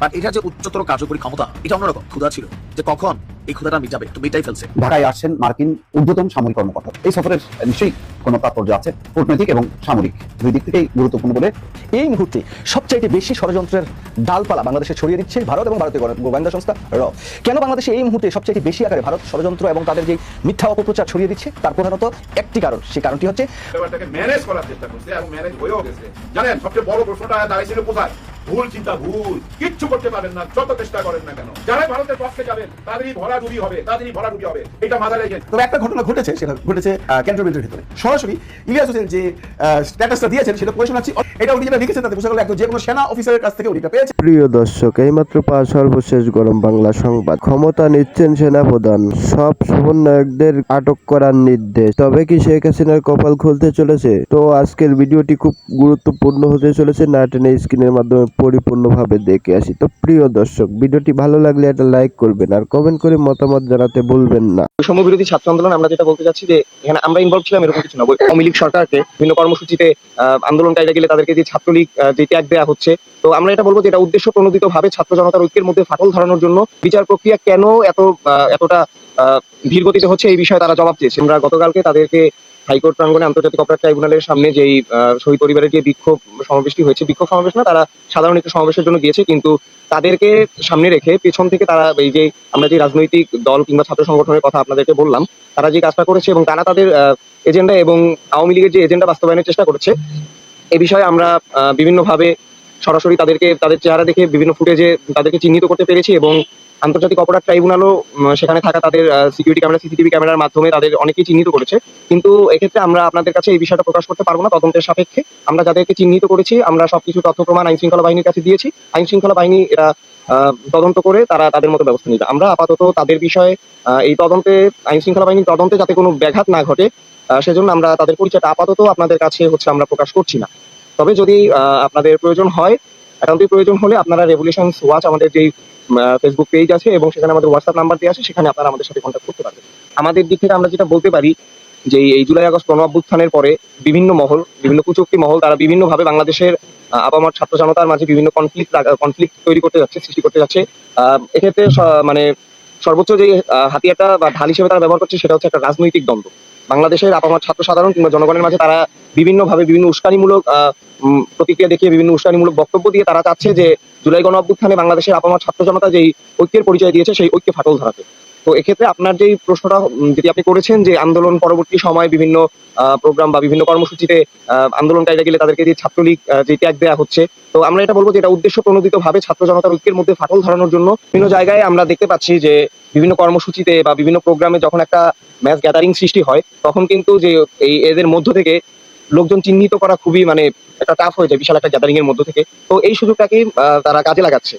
But এটা যে উচ্চতর কার্যকরী ক্ষমতা এটা অন্যরকম ক্ষুধা ছিল। যে কখন এই ক্ষুধাটা মিটাবে তো মিটাই ফেলছে। ঢাকায় আসছেন মার্কিন ঊর্ধ্বতন সামরিক কর্মকর্তা। এই সফরের নিশ্চয়ই কোনো তাৎপর্য আছে কূটনৈতিক এবং সামরিক দুই দিক থেকেই গুরুত্বপূর্ণ বলে এই মুহূর্তে সবচাইতে বেশি ষড়যন্ত্রের ডালপালা বাংলাদেশে ছড়িয়ে দিচ্ছে ভারত এবং ভারতীয় গোয়েন্দা সংস্থা র। কেন বাংলাদেশে এই মুহূর্তে সবচাইতে বেশি আকারে ভারত ষড়যন্ত্র এবং তাদের যে মিথ্যা অপপ্রচার ছড়িয়ে দিচ্ছে তার প্রধানত একটি কারণ সেই কারণটি হচ্ছে ব্যাপারটাকে ম্যানেজ করার চেষ্টা করছে এবং ম্যানেজ হয়েও গেছে। জানেন সবচেয়ে বড় প্রশ্নটা দাঁড়িয়েছিল কোথায়? ভুল চিন্তা ভুল। কিচ্ছু করতে পারবেন না যত চেষ্টা করেন না কেন। যারা ভারতের পক্ষে যাবেন তাদেরই ভরা ডুবি হবে তাদেরই ভরা ডুবি হবে। এটা মাথায় রেখে তবে একটা ঘটনা ঘটেছে সেটা ঘটেছে ক্যান্টনমেন্টের ভিতরে। সরাসরি ইলিয়াস হোসেন যে স্ট্যাটাসটা দিয়েছেন সেটা পড়ে শোনাচ্ছি। এটা উনি যেটা লিখেছেন তাতে বোঝা গেল একজন যে কোনো সেনা অফিসারের কাছ থেকে উনি এটা পেয়েছেন। প্রিয় দর্শক এইমাত্র পাওয়া সর্বশেষ গরম বাংলা সংবাদ। ক্ষমতা নিচ্ছেন সেনাপ্রধান। সব সমন্বয়কদের আটক করার নির্দেশ। তবে কি শেখ হাসিনার কপাল খুলতে চলেছে? তো আজকের ভিডিওটি খুব গুরুত্বপূর্ণ হতে চলেছে না টেনে স্ক্রিনের মাধ্যমে। পরিপূর্ণভাবে দেখে আসি তো প্রিয় দর্শক ভিডিওটি ভালো লাগলে একটা লাইক করবেন আর কমেন্ট করে মতামত জানাতে ভুলবেন না বৈষম্য বিরোধী ছাত্র আন্দোলন আমরা যেটা বলতে চাচ্ছি যে এখানে আমরা ইনভলভ ছিলাম এরকম কিছু না আওয়ামী লীগ সরকারকে বিভিন্ন কর্মসূচিতে আন্দোলনকারীরা গেলে তাদেরকে যে ছাত্রলীগ যে ত্যাগ দেওয়া হচ্ছে তো আমরা এটা বলব যে এটা উদ্দেশ্য প্রণোদিত ভাবে ছাত্র জনতার ঐক্যের মধ্যে ফাটল ধরানোর জন্য বিচার প্রক্রিয়া কেন এত এতটা আহ, ধীর গতিতে হচ্ছে এই বিষয়ে তারা জবাব চেয়েছে আমরা গতকালকে তাদেরকে হাইকোর্ট প্রাঙ্গণে আন্তর্জাতিক অপরাধ ট্রাইব্যুনালের সামনে যেই শহীদ পরিবারের যে বিক্ষোভ সমাবেশটি হয়েছে, বিক্ষোভ সমাবেশ না, তারা সাধারণ একটি সমাবেশের জন্য গিয়েছে, কিন্তু তাদেরকে সামনে রেখে পেছন থেকে তারা এই যে আমরা যে রাজনৈতিক দল কিংবা ছাত্র সংগঠনের কথা আপনাদেরকে বললাম, তারা যে কাজটা করেছে এবং তারা তাদের এজেন্ডা এবং আওয়ামী লীগের যে এজেন্ডা বাস্তবায়নের চেষ্টা করেছে, এ বিষয়ে আমরা বিভিন্নভাবে সরাসরি তাদেরকে, তাদের চেহারা দেখে বিভিন্ন ফুটেজে তাদেরকে চিহ্নিত করতে পেরেছি এবং আন্তর্জাতিক অপরাধ ট্রাইব্যুনালও সেখানে থাকা তাদের সিকিউরিটি ক্যামেরা সিসিটিভি ক্যামেরার মাধ্যমে তাদের অনেকেই চিহ্নিত করেছে। কিন্তু এক্ষেত্রে আমরা আপনাদের কাছে এই বিষয়টা প্রকাশ করতে পারব না তদন্তের সাপেক্ষে। আমরা যাদেরকে চিহ্নিত করেছি আমরা সবকিছু তথ্য প্রমাণ আইন শৃঙ্খলা বাহিনীর কাছে দিয়েছি। আইন শৃঙ্খলা বাহিনী আহ, তদন্ত করে তারা তাদের মতো ব্যবস্থা নিবে। আমরা আপাতত তাদের বিষয়ে এই তদন্তে আইন শৃঙ্খলা বাহিনীর তদন্তে যাতে কোনো ব্যাঘাত না ঘটে সেজন্য আমরা তাদের পরিচয়টা আপাতত আপনাদের কাছে হচ্ছে আমরা প্রকাশ করছি না। তবে যদি আপনাদের প্রয়োজন হয় একান্তই প্রয়োজন হলে আপনারা রেভলিউশন ওয়াচ আমাদের যেই ফেসবুক পেজ আছে এবং সেখানে আমাদের হোয়াটসঅ্যাপ নাম্বার দেওয়া আছে সেখানে আপনারা আমাদের সাথে কন্ট্যাক্ট করতে পারবেন। আমাদের দিক থেকে আমরা যেটা বলতে পারি যে এই জুলাই আগস্ট গণ অভ্যুত্থানের পরে বিভিন্ন মহল বিভিন্ন কুচক্তি মহল তারা বিভিন্নভাবে বাংলাদেশের আহ, আপামর ছাত্র জনতার মাঝে বিভিন্ন কনফ্লিক্ট কনফ্লিক্ট তৈরি করতে যাচ্ছে সৃষ্টি করতে যাচ্ছে। এক্ষেত্রে মানে সর্বোচ্চ যে আহ, হাতিয়ারটা বা ঢাল হিসেবে তারা ব্যবহার করছে সেটা হচ্ছে একটা রাজনৈতিক দ্বন্দ্ব। বাংলাদেশের আপামার ছাত্র সাধারণ কিংবা জনগণের মাঝে তারা বিভিন্নভাবে বিভিন্ন উস্কানিমূলক প্রতিক্রিয়া দেখিয়ে বিভিন্ন উস্কানিমূলক বক্তব্য দিয়ে তারা চাচ্ছে যে জুলাই গণ অভ্যুত্থানে বাংলাদেশের আপামার ছাত্র জনতা যেই ঐক্যের পরিচয় দিয়েছে সেই ঐক্যে ফাটল ধরাতে। তো এক্ষেত্রে আপনার যেই প্রশ্নটা যেটি আপনি করেছেন যে আন্দোলন পরবর্তী সময় বিভিন্ন প্রোগ্রাম বা বিভিন্ন কর্মসূচিতে আন্দোলনকারীরা গেলে তাদেরকে যে ছাত্রলীগ যে ত্যাগ দেওয়া হচ্ছে, তো আমরা এটা বলব যে এটা উদ্দেশ্য প্রণোদিত ভাবে ছাত্র জনতার ঐক্যের মধ্যে ফাটল ধরানোর জন্য বিভিন্ন জায়গায় আমরা দেখতে পাচ্ছি যে বিভিন্ন কর্মসূচিতে বা বিভিন্ন প্রোগ্রামে যখন একটা ম্যাচ গ্যাদারিং সৃষ্টি হয়, তখন কিন্তু যে এই এদের মধ্য থেকে লোকজন চিহ্নিত করা খুবই মানে একটা টাফ হয়ে যায় বিশাল একটা গ্যাদারিং এর মধ্য থেকে। তো এই সুযোগটাকে তারা কাজে লাগাচ্ছে।